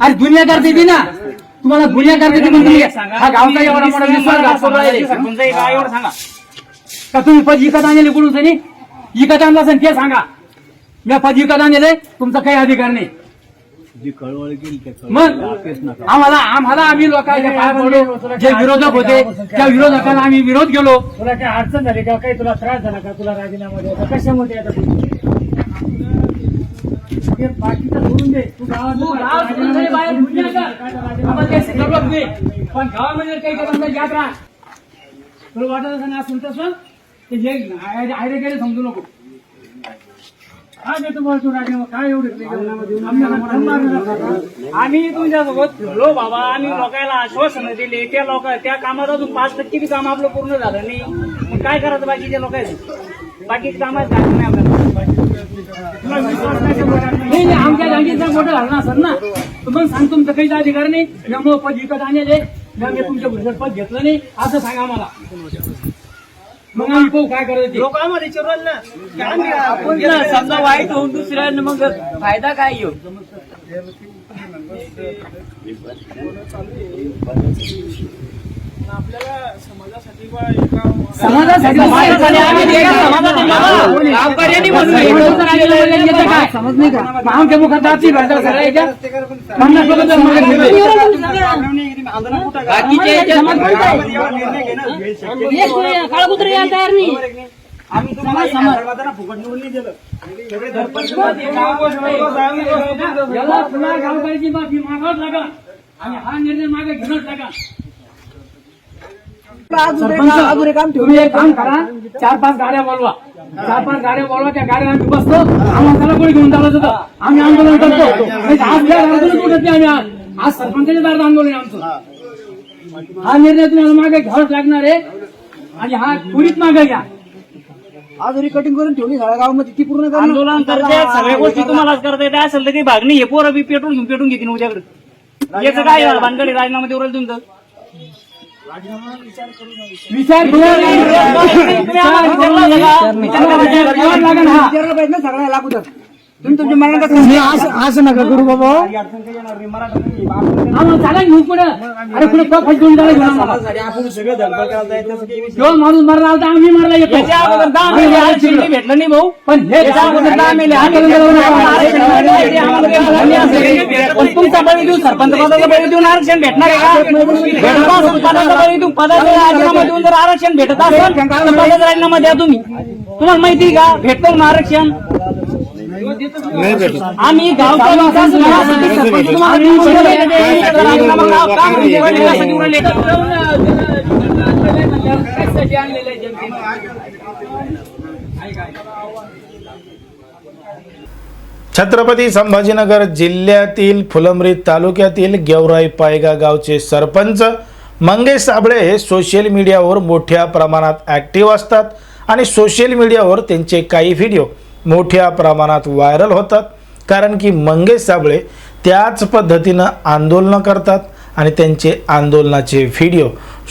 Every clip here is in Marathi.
अरे दुनिया करते ती ना. तुम्हाला दुनिया करते ती म्हणजे हा गावचा एवढा मोठा का एवढं सांगा. का तुम्ही पद विकत आणले कुठून तरी विकत आणला असेल ते सांगा. मी पद विकत आणले तुमचा काही अधिकार नाही. मग आम्हाला आम्हाला आम्ही लोकांच्या पाय पडलो. जे विरोधक होते त्या विरोधकाला आम्ही विरोध केलो. तुला काय अडचण झाली का? काही तुला त्रास झाला का? तुला राजीनामा द्यायचा? कशामध्ये बाकीचं सोडून दे. तू गावात सोडून बाहेर काही शिकवलं नाही. पण गावामध्ये काही करत याद राहा तुला वाटत असं ना असं तसं ते जे गेले समजू नको. काय देतो तू राजीनामा काय एवढे मारणार का? आम्ही तुमच्यासोबत फिरलो बाबा. आम्ही लोकांना आश्वासन दिले. त्या लोक त्या कामात अजून पाच टक्के बी काम आपलं पूर्ण झालं नाही. मग काय करायचं बाकीच्या लोकांचं बाकीचे कामात झालं नाही आपल्याला. नाही? नाही आमच्या जागेचा मोठं झालं असेल ना. तर मग सांग तुमचं काहीच अधिकार नाही. त्यामुळे पद विकत आणले मी तुमच्या भुजर पद घेतलं नाही. असं सांगा मला मग आम्ही पाहू काय करायचं. लोक आम्हाला विचारलं ना. की आम्ही आपण जर समजा वाईट होऊन दुसऱ्यांना मग फायदा काय येऊ? समाजासाठी समाजासाठी समाजासाठी बाबा? गावकऱ्यांनी म्हणून काय? समज नाही का? मग आमच्या मुखात जाती भाषा सगळ्याच्या. पन्नास लोकं जर मागे ठेवले. बाकीचे काळकुत्र यायला तयार नाही. आम्ही तुम्हाला समाजाला फुकट निवडून नाही दिलं. सगळे सरपंच याला पुन्हा गावकऱ्याची माफी मागावच लागा. आणि हा निर्णय मागे घेणंच लागा. सरपंच, तुम्ही एक काम करा चार पाच गाड्या बोलवा. चार पाच गाड्या बोलवा त्या गाड्या आम्ही बसतो आम्हाला त्याला कोणी घेऊन चालत होतं. आम्ही आंदोलन करतो. आज आंदोलन उठत नाही आम्ही आज? आज सरपंचाच्या दारात आंदोलन आहे आमचं. हा निर्णय तुम्हाला मागे घ्यावाच लागणार आहे. आणि हा पुरीत मागे घ्या. आजरी कटिंग करून ठेवली सगळ्या गावामध्ये ती पूर्ण. आंदोलन करते सगळ्या गोष्टी तुम्हालाच करता येते असेल तर काही भाग नाही हे पोरं बी पेटून घेऊन पेटून घेतील उद्याकडे. याचं काय भानगडी राजीनामा देऊ राहिलं तुमचं. विचार करून विचार लागेल हा विचारायला पाहिजे ना सगळ्या लागू तर तुम्ही तुमच्या मनात असं असं नका करू बाबा आम्हाला चाला घेऊन पुढे अरे पुढे प्रॉफिट घेऊन जायला घेऊन आम्हाला आपण सगळं धडपड करता येते जो माणूस मारला तर आम्ही मारला येतो याच्या अगोदर दहा मेले आज शिंदे भेटलं नाही भाऊ पण हे याच्या अगोदर दहा मेले आम्ही पण तुमचा बळी देऊन सरपंच पदाचा बळी देऊन आरक्षण भेटणार आहे का भेटत असेल पदाचा बळी देऊन पदाचा राजीनामा देऊन जर आरक्षण भेटत असेल तर पदाचा राजीनामा द्या तुम्ही तुम्हाला माहिती आहे का भेटतो ना आरक्षण आम्ही सरपंच तुम्हाला का म्हणजे उरले? कशासाठी आणलेलं आहे जनतेने? छत्रपती संभाजीनगर जिल्ह्यातील फुलंब्री तालुक्यातील गेवराई पायगा गावचे सरपंच मंगेश साबळे हे सोशल मीडियावर मोठ्या प्रमाणात ॲक्टिव्ह असतात आणि सोशल मीडियावर त्यांचे काही व्हिडिओ मोठ्या प्रमाणात व्हायरल होतात. कारण की मंगेश साबळे त्याच पद्धतीनं आंदोलनं करतात आणि त्यांचे आंदोलनाचे व्हिडिओ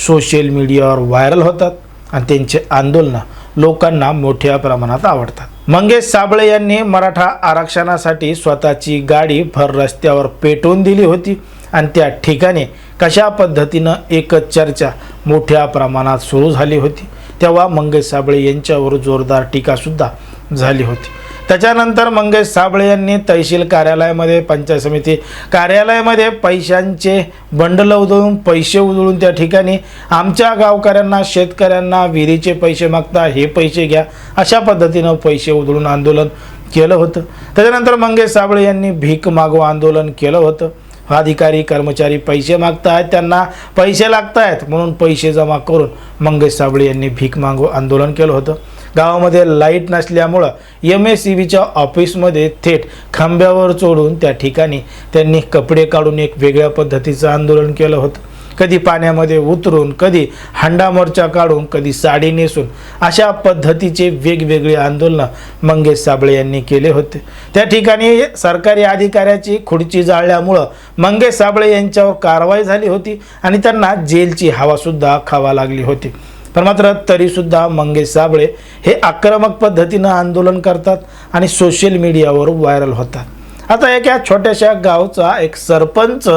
सोशल मीडियावर व्हायरल होतात आणि त्यांचे आंदोलनं लोकांना मोठ्या प्रमाणात आवडतात. मंगेश साबळे यांनी मराठा आरक्षणासाठी स्वतःची गाडी भर रस्त्यावर पेटवून दिली होती आणि त्या ठिकाणी कशा पद्धतीनं एकच चर्चा मोठ्या प्रमाणात सुरू झाली होती. तेव्हा मंगेश साबळे यांच्यावर जोरदार टीकासुद्धा झाली होती. त्याच्यानंतर मंगेश साबळे यांनी तहसील कार्यालयामध्ये पंचायत समिती कार्यालयामध्ये पैशांचे बंडल उधळून पैसे उधळून त्या ठिकाणी आमच्या गावकऱ्यांना शेतकऱ्यांना विहिरीचे पैसे मागता हे पैसे घ्या अशा पद्धतीनं पैसे उधळून आंदोलन केलं होतं. त्याच्यानंतर मंगेश साबळे यांनी भीक मागो आंदोलन केलं होतं. अधिकारी कर्मचारी पैसे मागतायत त्यांना पैसे लागत आहेत म्हणून पैसे जमा करून मंगेश साबळे यांनी भीक मागू आंदोलन केलं होतं. गावामध्ये लाइट नसल्यामुळं एम एस सी बीच्या ऑफिसमध्ये थेट खांब्यावर चोडून त्या ठिकाणी त्यांनी कपडे काढून एक वेगळ्या पद्धतीचं आंदोलन केलं होतं. कधी पाण्यामध्ये उतरून कधी हंडा मोर्चा काढून कधी साडी नेसून अशा पद्धतीचे वेगवेगळे आंदोलनं मंगेश साबळे यांनी केले होते. त्या ठिकाणी सरकारी अधिकाऱ्याची खुर्ची जाळल्यामुळं मंगेश साबळे यांच्यावर कारवाई झाली होती आणि त्यांना जेलची हवासुद्धा खावा लागली होती. पण मात्र तरीसुद्धा मंगेश साबळे हे आक्रमक पद्धतीनं आंदोलन करतात आणि सोशल मीडियावर व्हायरल होतात. आता एका छोट्याशा गावचा एक सरपंच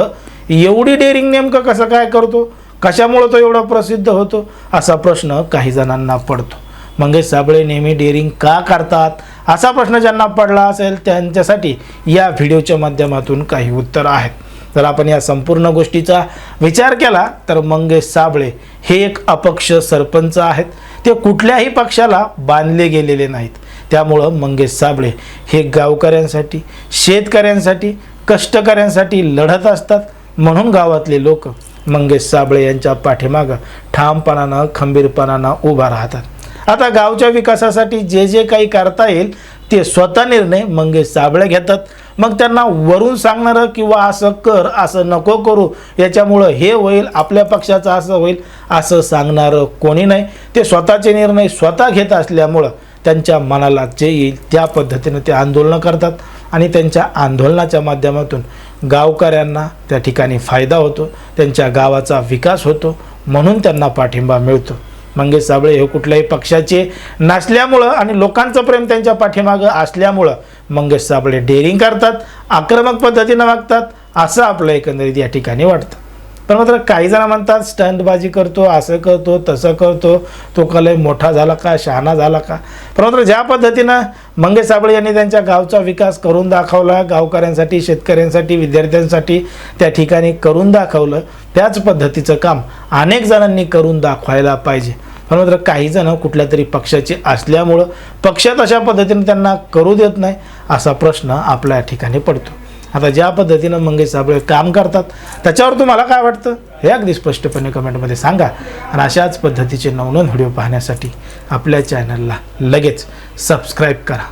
एवढी डेअरिंग नेमकं कसं काय करतो? कशामुळं तो एवढा प्रसिद्ध होतो? असा प्रश्न काही जणांना पडतो. मंगेश साबळे नेहमी डेअरिंग का करतात? असा प्रश्न ज्यांना पडला असेल त्यांच्यासाठी या व्हिडिओच्या माध्यमातून काही उत्तर आहेत. जर आपण या संपूर्ण गोष्टीचा विचार केला तर मंगेश साबळे हे एक अपक्ष सरपंच आहेत. ते कुठल्याही पक्षाला बांधले गेलेले नाहीत. त्यामुळं मंगेश साबळे हे गावकऱ्यांसाठी शेतकऱ्यांसाठी कष्टकऱ्यांसाठी लढत असतात. म्हणून गावातले लोक मंगेश साबळे यांच्या पाठीमागं ठामपणानं खंबीरपणानं उभा राहतात. आता गावच्या विकासासाठी जे जे काही करता येईल ते स्वतः निर्णय मंगेश साबळे घेतात. मग त्यांना वरून सांगणारं किंवा असं कर असं नको करू याच्यामुळं हे होईल आपल्या पक्षाचं असं होईल असं सांगणारं कोणी नाही. ते स्वतःचे निर्णय स्वतः घेत असल्यामुळं त्यांच्या मनाला जे येईल त्या पद्धतीनं ते आंदोलनं करतात आणि त्यांच्या आंदोलनाच्या माध्यमातून गावकऱ्यांना त्या ठिकाणी फायदा होतो त्यांच्या गावाचा विकास होतो म्हणून त्यांना पाठिंबा मिळतो. मंगेश साबळे हे कुठल्याही पक्षाचे नसल्यामुळं आणि लोकांचं प्रेम त्यांच्या पाठीमागं असल्यामुळं मंगेश साबळे डेअरिंग करतात आक्रमक पद्धतीनं वागतात असं आपलं एकंदरीत या ठिकाणी वाटतं. पण मात्र काही जण म्हणतात स्टंटबाजी करतो असं करतो तसं करतो. तो कलय लय मोठा झाला का शहाणा झाला का? पण मात्र ज्या पद्धतीनं मंगेश साबळे यांनी त्यांच्या गावचा विकास करून दाखवला गावकऱ्यांसाठी शेतकऱ्यांसाठी विद्यार्थ्यांसाठी त्या ठिकाणी करून दाखवलं त्याच पद्धतीचं काम अनेक जणांनी करून दाखवायला पाहिजे. पण मात्र काही जण कुठल्या तरी पक्षाचे असल्यामुळं पक्षात अशा पद्धतीने त्यांना करू देत नाही असा प्रश्न आपल्या ठिकाणी पडतो. आता ज्या पद्धतीनं मंगेश साबळे काम करतात त्याच्यावर तुम्हाला काय वाटतं? हे अगदी स्पष्टपणे कमेंटमध्ये सांगा. आणि अशाच पद्धतीचे नवनवन व्हिडिओ पाहण्यासाठी आपल्या चॅनलला लगेच सबस्क्राईब करा.